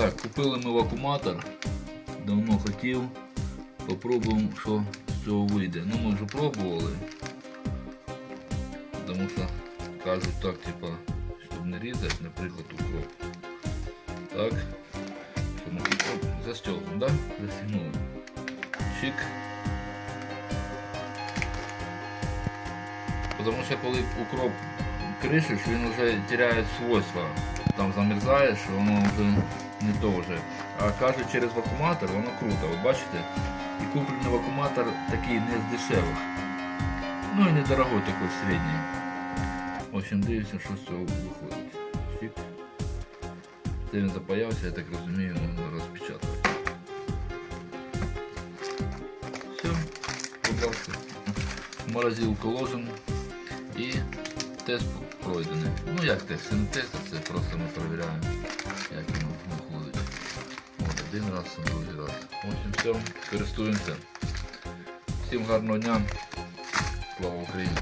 Так, купили ми вакууматор. Давно хотів. Попробуємо, що з цього вийде. Ну ми вже пробували. Тому що кажуть так, типа, щоб не різати, наприклад, укроп. Так. Укроп да? Застегнули. Чик. Потому що коли укроп кришиш, він вже теряє свойства. Там замерзаєш, воно вже не то вже. А кажуть, через вакууматор воно круто. От бачите? І куплений вакууматор такий не з дешевих. Ну і недорогой такий середній. В общем, дивимося, що з цього виходить. Чик. Це він запаявся, я так розумію, можна розпечатати. Все. В морозилку ложимо і тест пройдений. Ну як не тест, це просто ми перевіряємо, як воно виходить. От один раз, другий раз. В общем, все, користуємося. Всім гарного дня. Слава Україні!